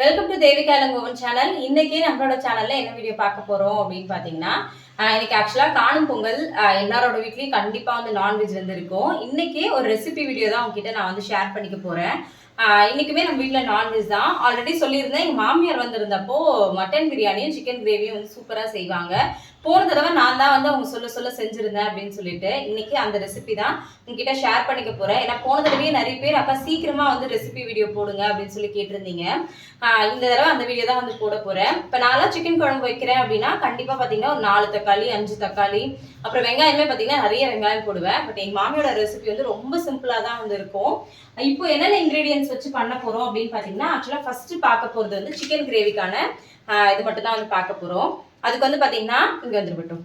Welcome to Devika Ilangovan channel இன்னைக்கு நம்மளோட சேனல்ல என்ன வீடியோ பார்க்க போறோம் அப்படின்னு பாத்தீங்கன்னா இன்னைக்கு ஆக்சுவலா காணும் பொங்கல் எல்லாரோட வீட்லயும் கண்டிப்பா வந்து நான்வெஜ் வந்து இருக்கும். இன்னைக்கு ஒரு ரெசிபி வீடியோ தான் உங்ககிட்ட நான் வந்து ஷேர் பண்ணிக்க போறேன். இன்றைக்குமே இன்னைக்குமே நம்ம வீட்டில் நான்வெஜ் தான். ஆல்ரெடி சொல்லியிருந்தேன் எங்கள் மாமியார் வந்திருந்தப்போ மட்டன் பிரியாணியும் சிக்கன் கிரேவியும் வந்து சூப்பராக செய்வாங்க. போன தடவை நான் தான் வந்து அவங்க சொல்ல சொல்ல செஞ்சிருந்தேன் அப்படின்னு சொல்லிட்டு இன்னைக்கு அந்த ரெசிபி தான் உங்ககிட்ட ஷேர் பண்ணிக்க போறேன். ஏன்னா போன தடவையே நிறைய பேர் அக்கா சீக்கிரமா வந்து ரெசிபி வீடியோ போடுங்க அப்படின்னு சொல்லி கேட்டிருந்தீங்க. இந்த தடவை அந்த வீடியோ தான் வந்து போட போறேன். இப்போ நான்லாம் சிக்கன் குழம்பு வைக்கிறேன் அப்படின்னா கண்டிப்பா பாத்தீங்கன்னா ஒரு நாலு தக்காளி அஞ்சு தக்காளி அப்புறம் வெங்காயமே பாத்தீங்கன்னா நிறைய வெங்காயம் போடுவேன். பட் எங்க மாமியோட ரெசிபி வந்து ரொம்ப சிம்பிளா தான் வந்து இருக்கும். இப்போ என்னென்ன இன்கிரீடியன்ஸ் வச்சு பண்ண போறோம் அப்படின்னு பாத்தீங்கன்னா ஆக்சுவலா ஃபர்ஸ்ட் பார்க்க போறது வந்து சிக்கன் கிரேவிக்கான இது மட்டும் தான் வந்து பார்க்க போறோம். அதுக்கு வந்து பார்த்தீங்கன்னா இங்கே வந்துருக்கட்டும்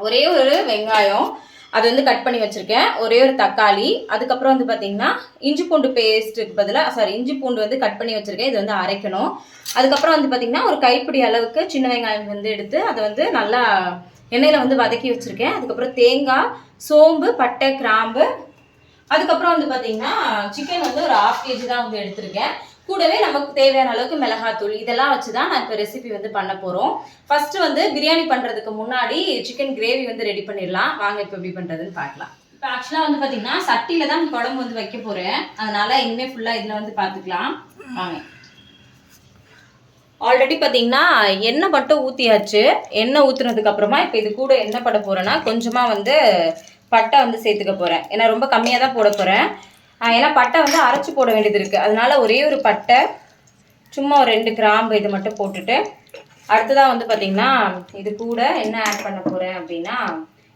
ஒரே ஒரு வெங்காயம் அது வந்து கட் பண்ணி வச்சுருக்கேன். ஒரே ஒரு தக்காளி அதுக்கப்புறம் வந்து பார்த்தீங்கன்னா இஞ்சி பூண்டு பேஸ்ட்டுக்கு பதிலாக சாரி இஞ்சி பூண்டு வந்து கட் பண்ணி வச்சுருக்கேன். இது வந்து அரைக்கணும். அதுக்கப்புறம் வந்து பார்த்தீங்கன்னா ஒரு கைப்பிடி அளவுக்கு சின்ன வெங்காயம் வந்து எடுத்து அதை வந்து நல்லா எண்ணெயில் வந்து வதக்கி வச்சுருக்கேன். அதுக்கப்புறம் தேங்காய் சோம்பு பட்டை கிராம்பு. அதுக்கப்புறம் வந்து பார்த்தீங்கன்னா சிக்கன் வந்து ஒரு ஹாஃப் கேஜி தான் வந்து எடுத்திருக்கேன். கூடவே நமக்கு தேவையான அளவுக்கு மிளகாத்தூள் இதெல்லாம் வச்சு தான் நான் இப்போ ரெசிபி வந்து பண்ண போகிறோம் ஃபர்ஸ்ட் வந்து பிரியாணி பண்ணுறதுக்கு முன்னாடி சிக்கன் கிரேவி வந்து ரெடி பண்ணிடலாம். வாங்க இப்போ எப்படி பண்ணுறதுன்னு பார்க்கலாம். இப்போ ஆக்சுவலாக வந்து பார்த்தீங்கன்னா சட்டியில் தான் குழம்பு வந்து வைக்க போகிறேன் அதனால இனிமேல் ஃபுல்லாக இதில் வந்து பார்த்துக்கலாம் வாங்க. ஆல்ரெடி பார்த்தீங்கன்னா எண்ணெய் மட்டும் ஊற்றியாச்சு எண்ணெய் ஊற்றுனதுக்கு அப்புறமா இப்போ இது கூட என்ன பண்ண போகிறேன்னா கொஞ்சமாக வந்து பட்டை வந்து சேர்த்துக்க போகிறேன் ஏன்னா ரொம்ப கம்மியாக தான் போட போகிறேன் ஏன்னா பட்டை வந்து அரைச்சி போட வேண்டியது இருக்குது அதனால ஒரே ஒரு பட்டை சும்மா ஒரு ரெண்டு கிராம்பு இது மட்டும் போட்டுட்டு அடுத்ததாக வந்து பார்த்தீங்கன்னா இது கூட என்ன ஆட் பண்ண போகிறேன் அப்படின்னா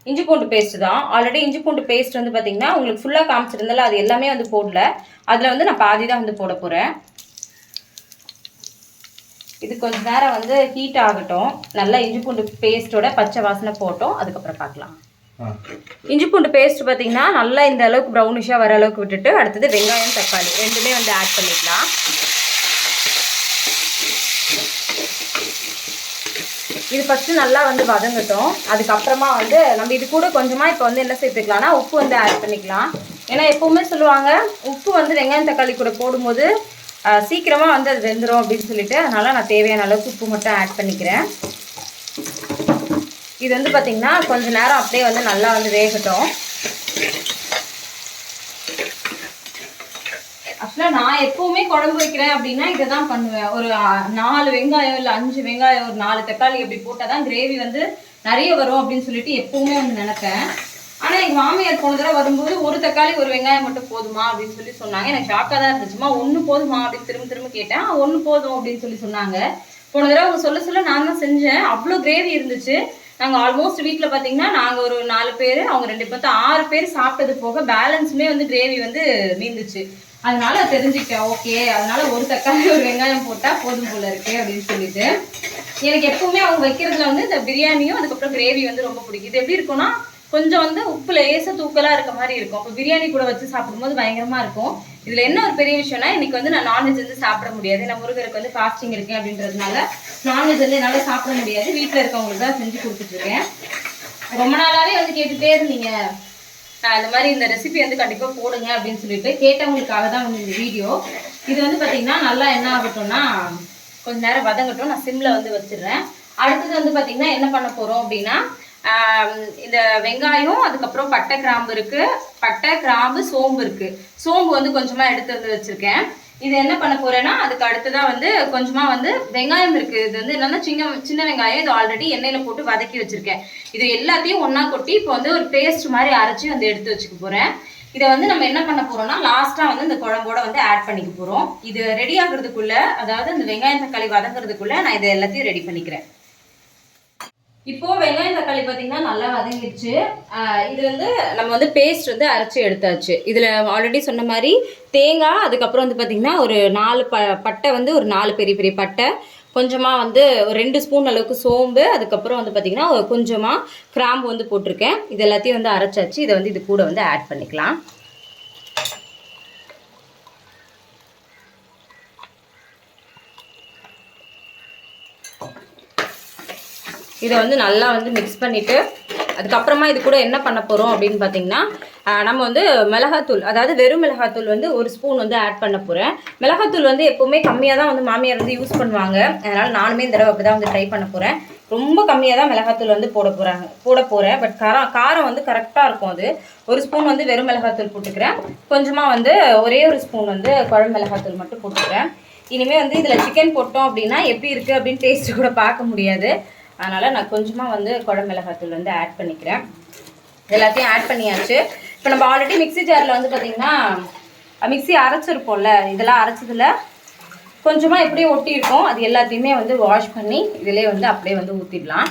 இஞ்சி பூண்டு பேஸ்ட் தான். ஆல்ரெடி இஞ்சி பூண்டு பேஸ்ட் வந்து பார்த்தீங்கன்னா உங்களுக்கு ஃபுல்லாக காமிச்சிருந்தால அது எல்லாமே வந்து போடல. அதில் வந்து நான் பாதி தான் வந்து போட போகிறேன் இது கொஞ்சம் நேரம் வந்து ஹீட் ஆகட்டும். நல்லா இஞ்சி பூண்டு பேஸ்ட்டோட பச்சை வாசனை போட்டோம். அதுக்கப்புறம் பார்க்கலாம். இஞ்சி பூண்டு பேஸ்ட் பார்த்தீங்கன்னா நல்லா இந்த அளவுக்கு ப்ரௌனிஷாக வர அளவுக்கு விட்டுட்டு அடுத்தது வெங்காயம் தக்காளி ரெண்டுமே வந்து ஆட் பண்ணிக்கலாம். இது ஃபஸ்ட்டு நல்லா வந்து வதங்கட்டும். அதுக்கப்புறமா வந்து நம்ம இது கூட கொஞ்சமாக இப்போ வந்து என்ன சேர்த்துக்கலாம்னா உப்பு வந்து ஆட் பண்ணிக்கலாம். ஏன்னா எப்போவுமே சொல்லுவாங்க உப்பு வந்து வெங்காயம் தக்காளி கூட போடும்போது சீக்கிரமாக வந்து அது வெந்துடும் அப்படின்னு சொல்லிட்டு அதனால் நான் தேவையான அளவுக்கு உப்பு மட்டும் ஆட் பண்ணிக்கிறேன். இது வந்து பார்த்திங்கன்னா கொஞ்சம் நேரம் அப்படியே வந்து நல்லா வந்து வேகட்டும். ஆக்சுவலாக நான் எப்போவுமே குழம்பு வைக்கிறேன் அப்படின்னா இதை தான் பண்ணுவேன். ஒரு நாலு வெங்காயம் இல்லை அஞ்சு வெங்காயம் ஒரு நாலு தக்காளி அப்படி போட்டால் தான் கிரேவி வந்து நிறைய வரும் அப்படின்னு சொல்லிட்டு எப்போவுமே வந்து நினைப்பேன். ஆனால் எங்கள் மாமியார் போன தடவை வரும்போது ஒரு தக்காளி ஒரு வெங்காயம் மட்டும் போதுமா அப்படின்னு சொல்லி சொன்னாங்க. எனக்கு ஷாக்காக தான் இருந்துச்சுமா ஒன்று போதுமா? அப்படின்னு திரும்ப திரும்ப கேட்டேன். ஒன்று போதும் அப்படின்னு சொல்லி சொன்னாங்க. போன தடவை அவங்க சொல்ல சொல்ல நான் தான் செஞ்சேன். அவ்வளோ கிரேவி இருந்துச்சு. நாங்கள் ஆல்மோஸ்ட் வீட்டில் பார்த்தீங்கன்னா நாங்கள் ஒரு நாலு பேர் அவங்க ரெண்டு பேர்த்து ஆறு பேர் சாப்பிட்டது போக பேலன்ஸுமே வந்து கிரேவி வந்து மீந்துச்சு. அதனால தெரிஞ்சுக்கிட்டேன் ஓகே அதனால ஒரு தக்காளி ஒரு வெங்காயம் போட்டால் போதும் போல இருக்கு அப்படின்னு சொல்லிட்டு. எனக்கு எப்பவுமே அவங்க வைக்கிறதுல வந்து இந்த பிரியாணியும் அதுக்கப்புறம் கிரேவி வந்து ரொம்ப பிடிக்கும். இது எப்படி இருக்கும்னா கொஞ்சம் வந்து உப்பு லேசாக தூக்கலாக இருக்க மாதிரி இருக்கும். அப்போ பிரியாணி கூட வச்சு சாப்பிடும்போது பயங்கரமாக இருக்கும். இதில் என்ன ஒரு பெரிய விஷயம்னா இன்னைக்கு வந்து நான் நான்வெஜ் வந்து சாப்பிட முடியாது. நான் முருகருக்கு வந்து ஃபாஸ்டிங் இருக்கேன் அப்படின்றதுனால நான்வெஜ் வந்து என்னால் சாப்பிட முடியாது. வீட்டில் இருக்கவங்களுக்கு தான் செஞ்சு கொடுத்துட்ருக்கேன். ரொம்ப நாளாவே வந்து கேட்டுட்டே இருந்தீங்க. இந்த மாதிரி இந்த ரெசிபி வந்து கண்டிப்பாக போடுங்க அப்படின்னு சொல்லிட்டு கேட்டவங்களுக்காக தான் வந்து இந்த வீடியோ. இது வந்து பார்த்திங்கன்னா நல்லா என்ன ஆகட்டும்னா கொஞ்ச நேரம் வதங்கட்டும். நான் சிம்மில் வந்து வச்சிடுறேன். அடுத்தது வந்து பார்த்திங்கன்னா என்ன பண்ண போகிறோம் அப்படின்னா இந்த வெங்காயம் அதுக்கப்புறம் பட்டை கிராம்பு இருக்கு. பட்டை கிராம்பு சோம்பு இருக்கு. சோம்பு வந்து கொஞ்சமா எடுத்து வந்து வச்சிருக்கேன். இது என்ன பண்ண போறேன்னா அதுக்கு அடுத்ததா வந்து கொஞ்சமா வந்து வெங்காயம் இருக்கு. இது வந்து என்னன்னா சின்ன சின்ன வெங்காயம். இது ஆல்ரெடி எண்ணெயில போட்டு வதக்கி வச்சிருக்கேன். இது எல்லாத்தையும் ஒன்றா கொட்டி இப்போ வந்து ஒரு பேஸ்ட் மாதிரி அரைச்சி வந்து எடுத்து வச்சுக்க போறேன். இதை வந்து நம்ம என்ன பண்ண போறோம்னா லாஸ்டா வந்து இந்த குழம்போட வந்து ஆட் பண்ணிக்க போறோம். இது ரெடி ஆகுறதுக்குள்ள அதாவது இந்த வெங்காயம் தக்காளி வதங்குறதுக்குள்ள நான் இதை எல்லாத்தையும் ரெடி பண்ணிக்கிறேன். இப்போ வெங்காயம் தக்காளி பார்த்தீங்கன்னா நல்லா வதங்கிடுச்சு. இது வந்து நம்ம வந்து பேஸ்ட் வந்து அரைச்சி எடுத்தாச்சு. இதில் ஆல்ரெடி சொன்ன மாதிரி தேங்காய் அதுக்கப்புறம் வந்து பார்த்தீங்கன்னா ஒரு நாலு ப பட்டை வந்து ஒரு நாலு பெரிய பெரிய பட்டை. கொஞ்சமாக வந்து ஒரு ரெண்டு ஸ்பூன் அளவுக்கு சோம்பு அதுக்கப்புறம் வந்து பார்த்தீங்கன்னா ஒரு கொஞ்சமாக கிராம்பு வந்து போட்டிருக்கேன். இது எல்லாத்தையும் வந்து அரைச்சாச்சு. இதை வந்து இது கூட வந்து ஆட் பண்ணிக்கலாம். இதை வந்து நல்லா வந்து மிக்ஸ் பண்ணிவிட்டு அதுக்கப்புறமா இது கூட என்ன பண்ண போகிறோம் அப்படின்னு பார்த்தீங்கன்னா நம்ம வந்து மிளகாத்தூள் அதாவது வெறும் மிளகாத்தூள் வந்து ஒரு ஸ்பூன் வந்து ஆட் பண்ண போகிறேன் மிளகாத்தூள் வந்து எப்போவுமே கம்மியாக தான் வந்து மாமியார் வந்து யூஸ் பண்ணுவாங்க. அதனால் நானுமே இந்த தடவை அப்படி தான் வந்து ட்ரை பண்ண போகிறேன் ரொம்ப கம்மியாக தான் மிளகாத்தூள் வந்து போட போகிறாங்க போட போகிறேன் பட் காரம் காரம் வந்து கரெக்டாக இருக்கும் அது. ஒரு ஸ்பூன் வந்து வெறும் மிளகாத்தூள் போட்டுக்கிறேன். கொஞ்சமாக வந்து ஒரே ஒரு ஸ்பூன் வந்து குழம்பு மிளகாத்தூள் மட்டும் போட்டுக்கிறேன். இனிமேல் வந்து இதில் சிக்கன் போட்டோம் அப்படின்னா எப்படி இருக்குது அப்படின்னு டேஸ்ட்டு கூட பார்க்க முடியாது. அதனால் நான் கொஞ்சமாக வந்து குழம்பு வந்து ஆட் பண்ணிக்கிறேன். எல்லாத்தையும் ஆட் பண்ணியாச்சு. இப்போ நம்ம ஆல்ரெடி மிக்ஸி ஜாரில் வந்து பார்த்திங்கன்னா மிக்ஸி அரைச்சிருப்போம்ல இதெல்லாம் அரைச்சதில் கொஞ்சமாக எப்படியும் ஒட்டி இருக்கும் அது எல்லாத்தையுமே வந்து வாஷ் பண்ணி இதிலே வந்து அப்படியே வந்து ஊற்றிடலாம்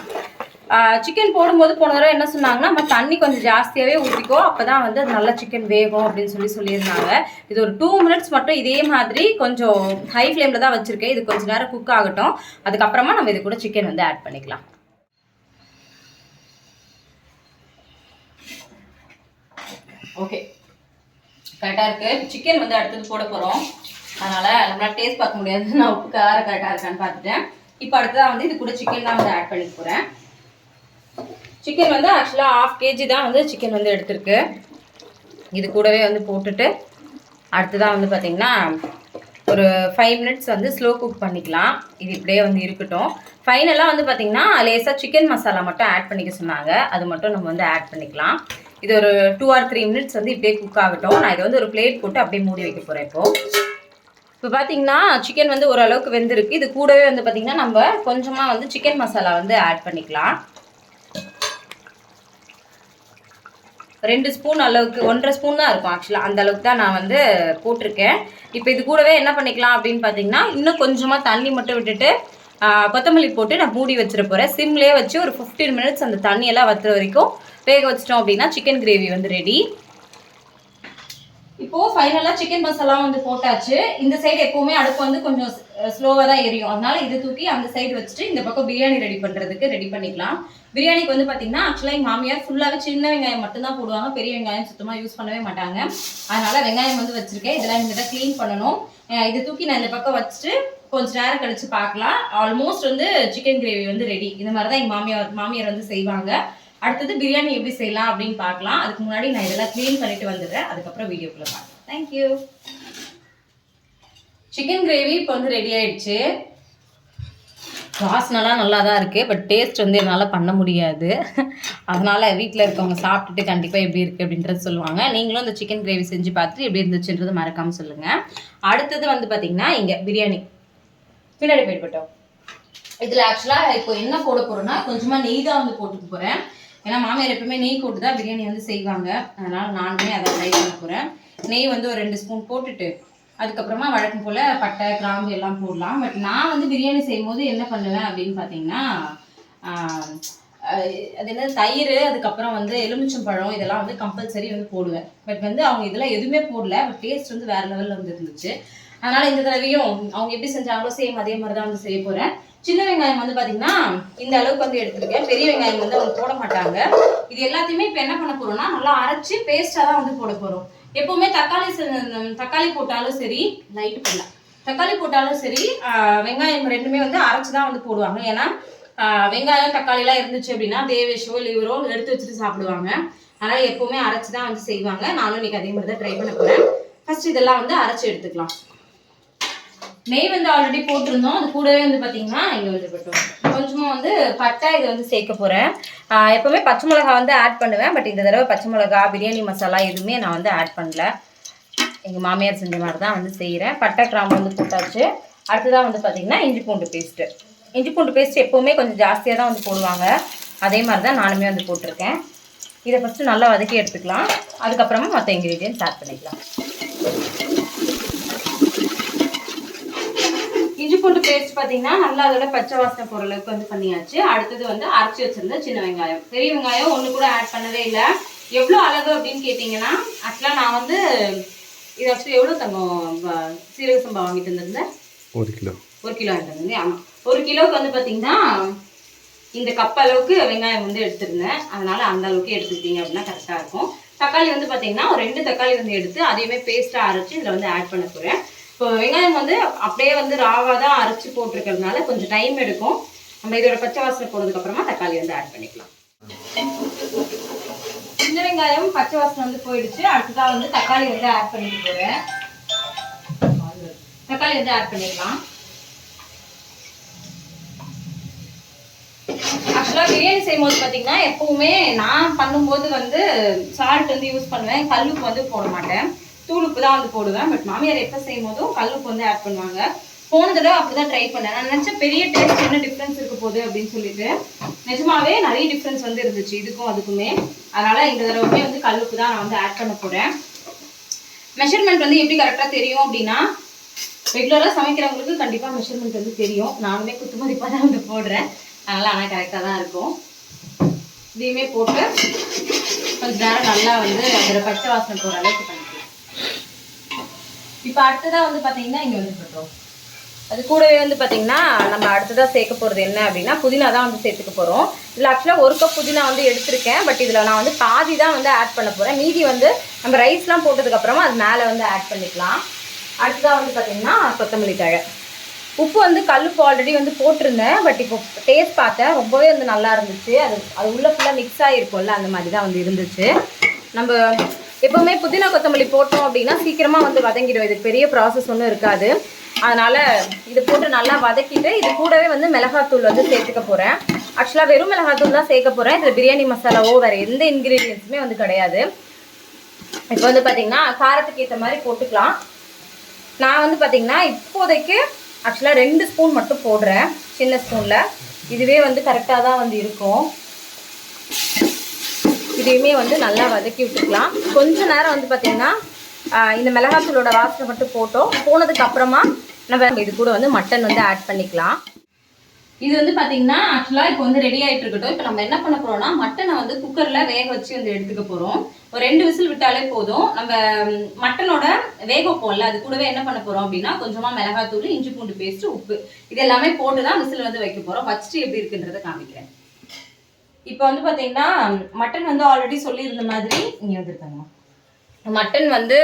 சிக்கன் போடும்போது போன தடவை என்ன சொன்னாங்கன்னா நம்ம தண்ணி கொஞ்சம் ஜாஸ்தியாகவே ஊற்றிக்கோ அப்போ தான் வந்து அது நல்லா சிக்கன் வேகும் அப்படின்னு சொல்லி சொல்லியிருந்தாங்க. இது ஒரு டூ மினிட்ஸ் மட்டும் இதே மாதிரி கொஞ்சம் ஹை ஃப்ளேமில் தான் வச்சுருக்கேன். இது கொஞ்சம் நேரம் குக் ஆகட்டும். அதுக்கப்புறமா நம்ம இது கூட சிக்கன் வந்து ஆட் பண்ணிக்கலாம். ஓகே கரெக்டாக இருக்குது சிக்கன் வந்து அடுத்தது போட போகிறோம் அதனால் நம்மளால் டேஸ்ட் பார்க்க முடியாது. நான் உப்பு காரம் கரெக்டாக இருக்கான்னு பார்த்துட்டேன். இப்போ அடுத்ததாக வந்து இது கூட சிக்கன் தான் வந்து ஆட் பண்ணி போகிறேன் சிக்கன் வந்து ஆக்சுவலாக ஆஃப் கேஜி தான் வந்து சிக்கன் வந்து எடுத்திருக்கு. இது கூடவே வந்து போட்டுட்டு அடுத்ததாக வந்து பார்த்திங்கன்னா ஒரு ஃபைவ் மினிட்ஸ் வந்து ஸ்லோ குக் பண்ணிக்கலாம். இது இப்படியே வந்து இருக்கட்டும். ஃபைனலாக வந்து பார்த்திங்கன்னா லேசாக சிக்கன் மசாலா மட்டும் ஆட் பண்ணிக்க சொன்னாங்க. அது மட்டும் நம்ம வந்து ஆட் பண்ணிக்கலாம். இது ஒரு டூ ஆர் த்ரீ மினிட்ஸ் வந்து இப்படியே குக் ஆகட்டும். நான் இதை வந்து ஒரு பிளேட் போட்டு அப்படியே மூடி வைக்க போகிறேன் இப்போது இப்போ பார்த்தீங்கன்னா சிக்கன் வந்து ஓரளவுக்கு வெந்திருக்கு. இது கூடவே வந்து பார்த்திங்கன்னா நம்ம கொஞ்சமாக வந்து சிக்கன் மசாலா வந்து ஆட் பண்ணிக்கலாம். ரெண்டு ஸ்பூன் அளவுக்கு ஒன்றரை ஸ்பூன் தான் இருக்கும் ஆக்சுவலாக அந்த அளவுக்கு தான் நான் வந்து போட்டிருக்கேன். இப்போ இது கூடவே என்ன பண்ணிக்கலாம் அப்படின்னு பார்த்தீங்கன்னா இன்னும் கொஞ்சமாக தண்ணி மட்டும் விட்டுட்டு கொத்தமல்லி போட்டு நான் மூடி வச்சிட போகிறேன் சிம்லேயே வச்சு ஒரு ஃபிஃப்டீன் மினிட்ஸ் அந்த தண்ணியெல்லாம் வத்துற வரைக்கும் வேக வச்சிட்டோம் அப்படின்னா சிக்கன் கிரேவி வந்து ரெடி இப்போது ஃபைனலாக சிக்கன் மசாலா வந்து போட்டாச்சு. இந்த சைடு எப்போவுமே அடுப்பு வந்து கொஞ்சம் ஸ்லோவாக தான் எரியும். அதனால இது தூக்கி அந்த சைடு வச்சுட்டு இந்த பக்கம் பிரியாணி ரெடி பண்ணுறதுக்கு ரெடி பண்ணிக்கலாம். பிரியாணிக்கு வந்து பார்த்தீங்கன்னா ஆக்சுவலாக எங்கள் மாமியார் ஃபுல்லாகவே சின்ன வெங்காயம் மட்டும்தான் போடுவாங்க. பெரிய வெங்காயம் சுத்தமாக யூஸ் பண்ணவே மாட்டாங்க. அதனால வெங்காயம் வந்து வச்சிருக்கேன். இதெல்லாம் இனிமேல் க்ளீன் பண்ணணும். இதை தூக்கி நான் இந்த பக்கம் வச்சுட்டு கொஞ்ச நேரம் கழிச்சு பார்க்கலாம். ஆல்மோஸ்ட் வந்து சிக்கன் கிரேவி வந்து ரெடி இந்த மாதிரி தான் எங்கள் மாமியார் மாமியார் வந்து செய்வாங்க. அடுத்தது பிரியாணி எப்படி செய்யலாம் அப்படின்னு பார்க்கலாம். அதுக்கு முன்னாடி நான் இதெல்லாம் க்ளீன் பண்ணிட்டு வந்துடுறேன். அதுக்கப்புறம் வீடியோக்குள்ளே பார்க்கலாம். தேங்க்யூ சிக்கன் கிரேவி இப்போ வந்து ரெடி ஆயிடுச்சு. வாசனைலாம் நல்லா தான் இருக்குது பட் டேஸ்ட் வந்து என்னால் பண்ண முடியாது. அதனால் வீட்டில் இருக்கவங்க சாப்பிட்டுட்டு கண்டிப்பாக எப்படி இருக்குது அப்படின்றது சொல்லுவாங்க. நீங்களும் இந்த சிக்கன் கிரேவி செஞ்சு பார்த்துட்டு எப்படி இருந்துச்சுன்றது மறக்காமல் சொல்லுங்கள் அடுத்தது வந்து பார்த்திங்கன்னா இங்கே பிரியாணி. பின்னாடி போயிட்டுப்பட்டோம் இதில் ஆக்சுவலாக இப்போ என்ன போட போகிறோன்னா கொஞ்சமாக நெய் தான் வந்து போட்டுக்க போகிறேன் ஏன்னா மாமியார் எப்பவுமே நெய் போட்டு தான் பிரியாணி வந்து செய்வாங்க. அதனால் நானுமே அதை ட்ரை பண்ண போகிறேன் நெய் வந்து ஒரு ரெண்டு ஸ்பூன் போட்டுட்டு அதுக்கப்புறமா வழக்கம் போல் பட்டை கிராம்பு எல்லாம் போடலாம். பட் நான் வந்து பிரியாணி செய்யும்போது என்ன பண்ணுவேன் அப்படின்னு பார்த்தீங்கன்னா அது என்ன தயிர் அதுக்கப்புறம் வந்து எலுமிச்சம்பழம் இதெல்லாம் வந்து கம்பல்சரி வந்து போடுவேன். பட் வந்து அவங்க இதெல்லாம் எதுவுமே போடல. பட் டேஸ்ட் வந்து வேற லெவலில் வந்து இருந்துச்சு. அதனால இந்த தடவையும் அவங்க எப்படி செஞ்சாங்களோ சேம் அதே மாதிரி தான் வந்து செய்ய போகிறேன் சின்ன வெங்காயம் வந்து பார்த்தீங்கன்னா இந்த அளவுக்கு வந்து எடுத்திருக்கேன் பெரிய வெங்காயம் வந்து அவங்க போட மாட்டாங்க. இது எல்லாத்தையுமே இப்போ என்ன பண்ண போகிறோம்னா நல்லா அரைச்சி பேஸ்ட்டாக தான் வந்து போட போகிறோம் எப்பவுமே தக்காளி செ- தக்காளி போட்டாலும் சரி லைட் பண்ணலாம் தக்காளி போட்டாலும் சரி வெங்காயம் ரெண்டுமே வந்து அரைச்சி தான் வந்து போடுவாங்க. ஏன்னா வெங்காயம் தக்காளிலாம் இருந்துச்சு அப்படின்னா தேவேஷோ லிவரோ எடுத்து வச்சுட்டு சாப்பிடுவாங்க. அதனால் எப்பவுமே அரைச்சி தான் வந்து செய்வாங்க. நானும் இன்னைக்கு அதே மாதிரி தான் ட்ரை பண்ண போகிறேன் ஃபஸ்ட் இதெல்லாம் வந்து அரைச்சி எடுத்துக்கலாம். நெய் வந்து ஆல்ரெடி போட்டிருந்தோம். அது கூடவே வந்து பார்த்தீங்கன்னா இங்கே வந்து போட்டோம் கொஞ்சமாக வந்து பட்டை இதை வந்து சேர்க்க போகிறேன் எப்போவுமே பச்சை மிளகா வந்து ஆட் பண்ணுவேன். பட் இந்த தடவை பச்சை மிளகா பிரியாணி மசாலா எதுவுமே நான் வந்து ஆட் பண்ணல. எங்கள் மாமியார் செஞ்ச மாதிரி தான் வந்து செய்கிறேன் பட்டை கிராம்பு வந்து போட்டாச்சு. அடுத்ததாக வந்து பார்த்திங்கன்னா இஞ்சி பூண்டு பேஸ்ட்டு இஞ்சி பூண்டு பேஸ்ட் எப்போவுமே கொஞ்சம் ஜாஸ்தியாக தான் வந்து போடுவாங்க. அதே மாதிரி தான் நானுமே வந்து போட்டிருக்கேன். இதை ஃபஸ்ட்டு நல்லா வதக்கி எடுத்துக்கலாம். அதுக்கப்புறமா மற்ற இன்க்ரீடியன்ஸ் ஆட் பண்ணிக்கலாம். இஞ்சி பூண்டு பேஸ்ட் பார்த்தீங்கன்னா நல்லா அதோட பச்சை வாசனை போகிற அளவுக்கு வந்து பண்ணியாச்சு. அடுத்தது வந்து அரைச்சி வச்சிருந்த சின்ன வெங்காயம். பெரிய வெங்காயம் ஒன்று கூட ஆட் பண்ணவே இல்லை. எவ்வளோ அளவு அப்படின்னு கேட்டிங்கன்னா ஆக்சுவலாக நான் வந்து இது ஆக்சுவலி எவ்வளோ தங்கம் சீரக சம்பா வாங்கிட்டு வந்திருந்தேன்? ஒரு கிலோ. ஒரு கிலோ வாங்கிட்டு வந்திருந்தேன். ஆமாம் ஒரு கிலோவுக்கு வந்து பார்த்தீங்கன்னா இந்த கப் அளவுக்கு வெங்காயம் வந்து எடுத்திருந்தேன். அதனால அந்த அளவுக்கு எடுத்துக்கிட்டீங்க அப்படின்னா கரெக்டாக இருக்கும். தக்காளி வந்து பார்த்தீங்கன்னா ஒரு ரெண்டு தக்காளி வந்து எடுத்து அதையுமே பேஸ்ட்டாக அரைச்சி இதில் வந்து ஆட் பண்ண போகிறேன் இப்போ வெங்காயம் வந்து அப்படியே வந்து ராவாக தான் அரைச்சி போட்டிருக்கிறதுனால கொஞ்சம் டைம் எடுக்கும். நம்ம இதோட பச்சை வாசனை போனதுக்கப்புறமா தக்காளி வந்து ஆட் பண்ணிக்கலாம். சின்ன வெங்காயம் பச்சை வாசனை வந்து போயிடுச்சு. அடுத்ததாக வந்து தக்காளி வந்து ஆட் பண்ணிட்டு போகிறேன் தக்காளி வந்து ஆட் பண்ணிக்கலாம். ஆக்சுவலாக பிரியாணி செய்யும்போது பார்த்தீங்கன்னா எப்பவுமே நான் பண்ணும்போது வந்து சால்ட் வந்து யூஸ் பண்ணுவேன். கல்லுக்கு வந்து போட மாட்டேன். தூளுப்பு தான் வந்து போடுவேன். பட் மாமியார் எப்போ செய்யும் போதும் கல்லுப்பு வந்து ஆட் பண்ணுவாங்க. போன தடவை அப்படிதான் ட்ரை பண்ணேன். நான் நினச்சேன் பெரிய டேஸ்ட் என்ன டிஃப்ரென்ஸ் இருக்க போகுது அப்படின்னு சொல்லிட்டு. நிஜமாவே நிறைய டிஃப்ரென்ஸ் வந்து இருந்துச்சு. இதுக்கும் அதுக்குமே. அதனால இந்த தடவைமே வந்து கல்லுப்பு தான் நான் வந்து ஆட் பண்ண போறேன். மெஷர்மெண்ட் வந்து எப்படி கரெக்டாக தெரியும் அப்படின்னா ரெகுலராக சமைக்கிறவங்களுக்கு கண்டிப்பாக மெஷர்மெண்ட் வந்து தெரியும். நானுமே குத்து மதிப்பாக தான் வந்து போடுறேன். அதனால் ஆனால் கரெக்டாக தான் இருக்கும். இதையுமே போட்டு கொஞ்சம் நேரம் நல்லா வந்து அதில் பச்சை வாசனை போகிற அளவுக்கு பண்ணிக்கலாம் இப்போ அடுத்ததாக வந்து பார்த்தீங்கன்னா இங்கே வந்து போட்டோம் அது கூடவே வந்து பார்த்தீங்கன்னா நம்ம அடுத்ததாக சேர்க்க போகிறது என்ன அப்படின்னா புதினா தான் வந்து சேர்த்துக்க போகிறோம் இதில் ஆக்சுவலாக ஒரு கப் புதினா வந்து எடுத்திருக்கேன். பட் இதில் நான் வந்து பாதி தான் வந்து ஆட் பண்ண போகிறேன் மீதி வந்து நம்ம ரைஸ்லாம் போட்டதுக்கப்புறமா அது மேலே வந்து ஆட் பண்ணிக்கலாம். அடுத்ததாக வந்து பார்த்தீங்கன்னா கொத்தமல்லி தழை. உப்பு வந்து கல்லுப்பு ஆல்ரெடி வந்து போட்டிருந்தேன். பட் இப்போ டேஸ்ட் பார்த்தேன். ரொம்பவே வந்து நல்லா இருந்துச்சு. அது அது உள்ளே ஃபுல்லாக மிக்ஸ் ஆகிருக்கும்ல அந்த மாதிரி தான் வந்து இருந்துச்சு. நம்ம எப்பவுமே புதினா கொத்தமல்லி போட்டோம் அப்படின்னா சீக்கிரமாக வந்து வதங்கிடும். இது பெரிய ப்ராசஸ் ஒன்றும் இருக்காது. அதனால் இது போட்டு நல்லா வதக்கிட்டு இது கூடவே வந்து மிளகாத்தூள் வந்து சேர்த்துக்க போகிறேன் ஆக்சுவலாக வெறும் மிளகாத்தூள் தான் சேர்க்க போகிறேன் இதில் பிரியாணி மசாலாவோ வேறு எந்த இன்க்ரீடியன்ஸுமே வந்து கிடையாது. இப்போ வந்து பார்த்தீங்கன்னா காரத்துக்கு ஏற்ற மாதிரி போட்டுக்கலாம். நான் வந்து பார்த்திங்கன்னா இப்போதைக்கு ஆக்சுவலாக ரெண்டு ஸ்பூன் மட்டும் போடுறேன். சின்ன ஸ்பூனில் இதுவே வந்து கரெக்டாக தான் வந்து இருக்கும். இதையுமே வந்து நல்லா வதக்கி விட்டுக்கலாம். கொஞ்ச நேரம் வந்து பார்த்தீங்கன்னா இந்த மிளகாத்தூளோட வாசனை மட்டும் போட்டோம். போனதுக்கு அப்புறமா நம்ம இது கூட வந்து மட்டன் வந்து ஆட் பண்ணிக்கலாம். இது வந்து பார்த்தீங்கன்னா ஆக்சுவலாக இப்போ வந்து ரெடி ஆகிட்டு இருக்கட்டும். இப்போ நம்ம என்ன பண்ண போகிறோம்னா மட்டனை வந்து குக்கரில் வேக வச்சு வந்து எடுத்துக்க போகிறோம் ஒரு ரெண்டு விசில் விட்டாலே போதும். நம்ம மட்டனோட வேக வைப்போம்ல அது கூடவே என்ன பண்ண போகிறோம் அப்படின்னா கொஞ்சமாக மிளகாத்தூள் இஞ்சி பூண்டு பேஸ்ட்டு உப்பு. இது எல்லாமே போட்டு தான் விசில் வந்து வைக்க போகிறோம் வச்சுட்டு எப்படி இருக்குன்றதை காமிக்கிறேன். இப்போ வந்து பார்த்தீங்கன்னா மட்டன் வந்து ஆல்ரெடி சொல்லியிருந்த மாதிரி இங்கே வந்துருக்காங்க. மட்டன் வந்து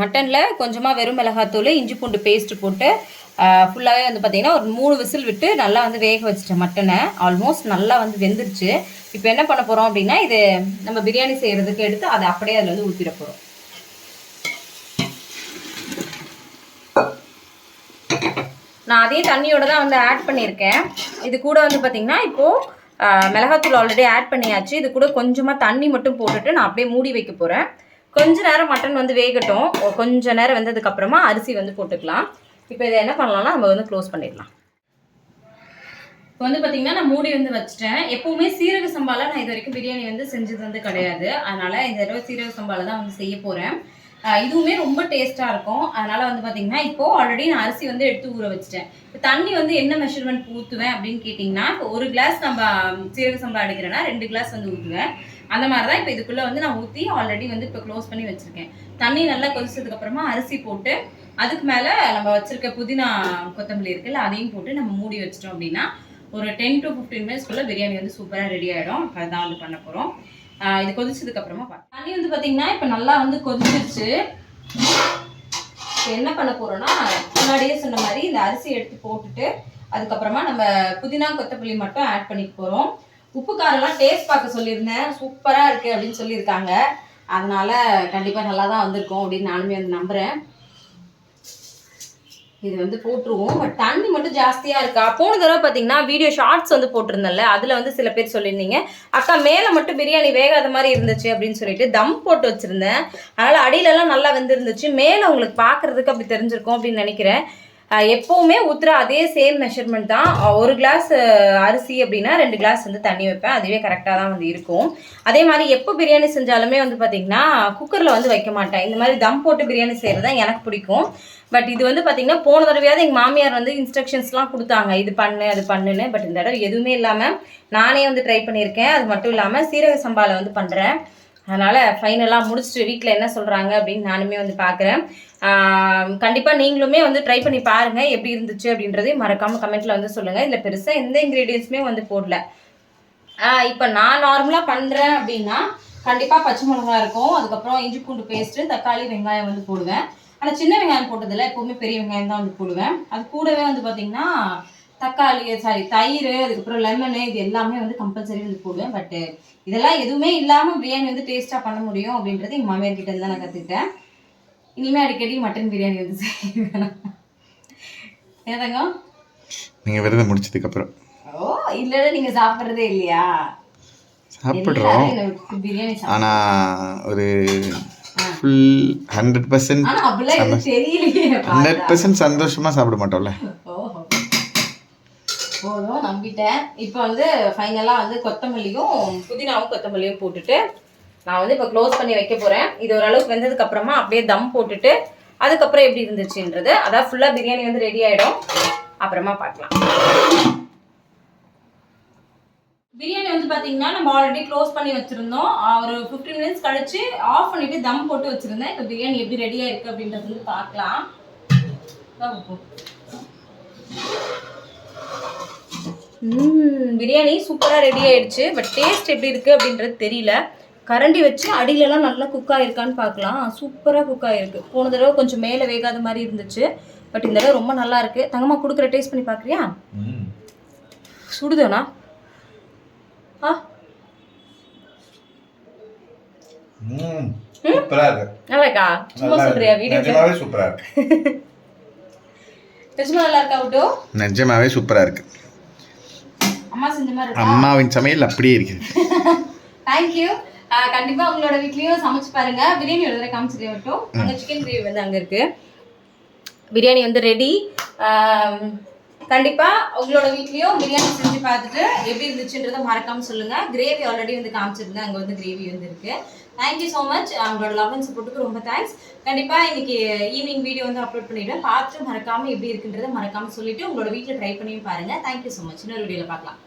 மட்டனில் கொஞ்சமாக வெறும் மிளகாத்தூள் இஞ்சி பூண்டு பேஸ்ட்டு போட்டு ஃபுல்லாகவே வந்து பார்த்திங்கன்னா ஒரு மூணு விசில் விட்டு நல்லா வந்து வேக வச்சிட்டேன் மட்டனை ஆல்மோஸ்ட் நல்லா வந்து வெந்துருச்சு. இப்போ என்ன பண்ண போகிறோம் அப்படின்னா இது நம்ம பிரியாணி செய்கிறதுக்கு எடுத்து அதை அப்படியே அதில் வந்து ஊற்றிட போகிறோம் நான் அதே தண்ணியோட தான் வந்து ஆட் பண்ணியிருக்கேன். இது கூட வந்து பார்த்திங்கன்னா இப்போது மிளகாத்தூள் ஆல்ரெடி ஆட் பண்ணியாச்சு. இது கூட கொஞ்சமாக தண்ணி மட்டும் போட்டுட்டு நான் அப்படியே மூடி வைக்க போகிறேன் கொஞ்ச நேரம் மட்டன் வந்து வேகட்டும். கொஞ்ச நேரம் வந்ததுக்கப்புறமா அரிசி வந்து போட்டுக்கலாம். இப்போ இதை என்ன பண்ணலாம்னா நம்ம வந்து க்ளோஸ் பண்ணிடலாம். இப்போ வந்து பார்த்தீங்கன்னா நான் மூடி வந்து வச்சுட்டேன். எப்போவுமே சீரக சம்பால நான் இது வரைக்கும் பிரியாணி வந்து செஞ்சது வந்து கிடையாது. அதனால் இந்த தடவை சீரக சம்பாவில் தான் வந்து செய்ய போகிறேன் இதுவுமே ரொம்ப டேஸ்ட்டாக இருக்கும். அதனால் வந்து பார்த்தீங்கன்னா இப்போ ஆல்ரெடி நான் அரிசி வந்து எடுத்து ஊற வச்சுட்டேன். இப்போ தண்ணி வந்து என்ன மெஷர்மெண்ட் ஊற்றுவேன் அப்படின்னு கேட்டிங்கன்னா இப்போ ஒரு கிளாஸ் நம்ம சீரக சம்பளம் எடுக்கிறேன்னா ரெண்டு கிளாஸ் வந்து ஊற்றுவேன் அந்த மாதிரி தான் இப்போ இதுக்குள்ளே வந்து நான் ஊற்றி ஆல்ரெடி வந்து இப்போ க்ளோஸ் பண்ணி வச்சுருக்கேன். தண்ணி நல்லா கொதிச்சதுக்கு அப்புறமா அரிசி போட்டு அதுக்கு மேலே நம்ம வச்சுருக்க புதினா கொத்தமல்லி இருக்குல்ல அதையும் போட்டு நம்ம மூடி வச்சிட்டோம் அப்படின்னா ஒரு டென் டு ஃபிஃப்டீன் மினிட்ஸ்க்குள்ளே பிரியாணி வந்து சூப்பராக ரெடி ஆகிடும் இப்போ தான் வந்து பண்ண போகிறோம் இது கொதிச்சதுக்கு அப்புறமா தண்ணி வந்து பார்த்தீங்கன்னா இப்போ நல்லா வந்து கொதிச்சிருச்சு. இப்போ என்ன பண்ண போறோம்னா முன்னாடியே சொன்ன மாதிரி இந்த அரிசி எடுத்து போட்டுட்டு அதுக்கப்புறமா நம்ம புதினா கொத்தமல்லி மட்டும் ஆட் பண்ணிக்க போறோம். உப்பு காரம்லாம் டேஸ்ட் பார்க்க சொல்லியிருந்தேன். சூப்பராக இருக்கு அப்படின்னு சொல்லியிருக்காங்க. அதனால கண்டிப்பாக நல்லா தான் வந்திருக்கும் அப்படின்னு நானுமே வந்து நம்புறேன். இது வந்து போட்டுருவோம். பட் தண்ணி மட்டும் ஜாஸ்தியாக இருக்கா? போன தடவை பார்த்தீங்கன்னா வீடியோ ஷார்ட்ஸ் வந்து போட்டிருந்தேன்ல. அதில் வந்து சில பேர் சொல்லியிருந்தீங்க. அக்கா மேலே மட்டும் பிரியாணி வேகாத மாதிரி இருந்துச்சு அப்படின்னு சொல்லிட்டு தம் போட்டு வச்சிருந்தேன். அதனால் அடியிலலாம் நல்லா வந்துருந்துச்சு. மேலே உங்களுக்கு பார்க்கறதுக்கு அப்படி தெரிஞ்சிருக்கும் அப்படின்னு நினைக்கிறேன். எப்போவுமே ஊற்றுற அதே சேம் மெஷர்மெண்ட் தான். ஒரு கிளாஸ் அரிசி அப்படின்னா ரெண்டு கிளாஸ் வந்து தண்ணி வைப்பேன். அதுவே கரெக்டாக தான் வந்து இருக்கும். அதே மாதிரி எப்போ பிரியாணி செஞ்சாலுமே வந்து பார்த்திங்கன்னா குக்கரில் வந்து வைக்க மாட்டேன். இந்த மாதிரி தம் போட்டு பிரியாணி செய்கிறது தான் எனக்கு பிடிக்கும். பட் இது வந்து பார்த்திங்கன்னா போன தடவையாவது எங்கள் மாமியார் வந்து இன்ஸ்ட்ரக்ஷன்ஸ்லாம் கொடுத்தாங்க. இது பண்ணு அது பண்ணுன்னு. பட் இந்த தடவை எதுவுமே இல்லாமல் நானே வந்து ட்ரை பண்ணியிருக்கேன். அது மட்டும் இல்லாமல் சீரக சம்பாவில் வந்து பண்ணுறேன் அதனால் ஃபைனலாக முடிச்சுட்டு வீட்டில் என்ன சொல்கிறாங்க அப்படின்னு நானுமே வந்து பார்க்குறேன் கண்டிப்பாக நீங்களுமே வந்து ட்ரை பண்ணி பாருங்கள் எப்படி இருந்துச்சு அப்படின்றதையும் மறக்காமல் கமெண்ட்டில் வந்து சொல்லுங்கள் இதில் பெருசாக எந்த இன்க்ரீடியன்ஸுமே வந்து போடல. இப்போ நான் நார்மலாக பண்ணுறேன் அப்படின்னா கண்டிப்பாக பச்சை மிளகா இருக்கும். அதுக்கப்புறம் இஞ்சி பூண்டு பேஸ்ட்டு தக்காளி வெங்காயம் வந்து போடுவேன். ஆனால் சின்ன வெங்காயம் போட்டதில்லை எப்போவுமே பெரிய வெங்காயம் தான் வந்து போடுவேன். அது கூடவே வந்து பார்த்திங்கன்னா தக்காளி சாரி தயிர் அதுக்கப்புறம் லெமனு இது எல்லாமே வந்து கம்பல்சரி வந்து போடுவேன். பட் இதெல்லாம் எதுவுமே இல்லாமல் பிரியாணி வந்து டேஸ்ட்டாக பண்ண முடியும் அப்படின்றது எங்கள் மாமியார் கிட்ட தான் நான் கற்றுக்கிட்டேன் இனிமேல் அடிக்கடி மட்டன் பிரியாணி வந்து செய்வேன். ஏதாங்க நீங்கள் விரதம் முடிச்சதுக்கப்புறம் ஓ இல்லைன்னா நீங்கள் சாப்பிட்றதே இல்லையா? சாப்பிட்றோம். ஆனால் ஒரு full hundred percent hundred percent சந்தோஷமாக சாப்பிட மாட்டோம்ல. போதும் நம்பிட்டேன். இப்போ வந்து ஃபைனலாக வந்து கொத்தமல்லியும் புதினாவும் கொத்தமல்லியும் போட்டுட்டு நான் வந்து இப்போ க்ளோஸ் பண்ணி வைக்க போகிறேன் இது ஓரளவுக்கு வெந்ததுக்கு அப்புறமா அப்படியே தம் போட்டுட்டு அதுக்கப்புறம் எப்படி இருந்துச்சுன்றது அதான் ஃபுல்லாக பிரியாணி வந்து ரெடி ஆகிடும் அப்புறமா பார்க்கலாம். பிரியாணி வந்து பார்த்தீங்கன்னா நம்ம ஆல்ரெடி க்ளோஸ் பண்ணி வச்சுருந்தோம். ஒரு ஃபிஃப்டீன் மினிட்ஸ் கழிச்சு ஆஃப் பண்ணிட்டு தம் போட்டு வச்சுருந்தேன். இப்போ பிரியாணி எப்படி ரெடியாக இருக்குது அப்படின்றது வந்து பார்க்கலாம். பிரியாணி சூப்பராக ரெடி ஆயிடுச்சு. பட் டேஸ்ட் எப்படி இருக்குது அப்படின்றது தெரியல. கரண்டி வச்சு அடியிலலாம் நல்லா குக் ஆயிருக்கான்னு பார்க்கலாம். சூப்பராக குக் ஆயிருக்கு. போன தடவை கொஞ்சம் மேலே வேகாத மாதிரி இருந்துச்சு. பட் இந்த தடவை ரொம்ப நல்லா இருக்கு. தங்கம்மா கொடுக்குற டேஸ்ட் பண்ணி பார்க்குறியா? சுடுதோனா? ஆ. சூப்பராக இருக்கு. நல்லா இருக்கா. சும்மா சொல்றியா? வீடியோ சூப்பராக இருக்கு. நிஜமா நல்லா இருக்கா விட்டோ நிஜமாவே சூப்பராக இருக்கு. அம்மா செஞ்ச மாதிரி அம்மாவின் சமையல் அப்படியே இருக்குது தேங்க்யூ கண்டிப்பா உங்களோட வீட்லயும் சமைச்சு பாருங்க. பிரியாணி ஒரு தடவை காமிச்சிட்டே விட்டோம் அங்க சிக்கன் கிரேவி வந்து அங்க இருக்கு. பிரியாணி வந்து ரெடி கண்டிப்பா உங்களோட வீட்லயும் பிரியாணி செஞ்சு பார்த்துட்டு எப்படி இருந்துச்சுன்றதை மறக்காம சொல்லுங்க. கிரேவி ஆல்ரெடி வந்து காமிச்சிருந்தேன். அங்க வந்து கிரேவி வந்து இருக்கு. தேங்க்யூ ஸோ மச் உங்களோட லவ் அண்ட் சப்போர்ட்டுக்கு ரொம்ப தேங்க்ஸ் கண்டிப்பா இன்னைக்கு ஈவினிங் வீடியோ வந்து அப்லோட் பண்ணிடுவேன் பார்த்துட்டு மறக்காம எப்படி இருக்குன்றதை மறக்காம சொல்லிட்டு உங்களோட வீட்டில் ட்ரை பண்ணியும் பாருங்க. தேங்க்யூ ஸோ மச் இன்னொரு வீடியோவில் பார்க்கலாம்.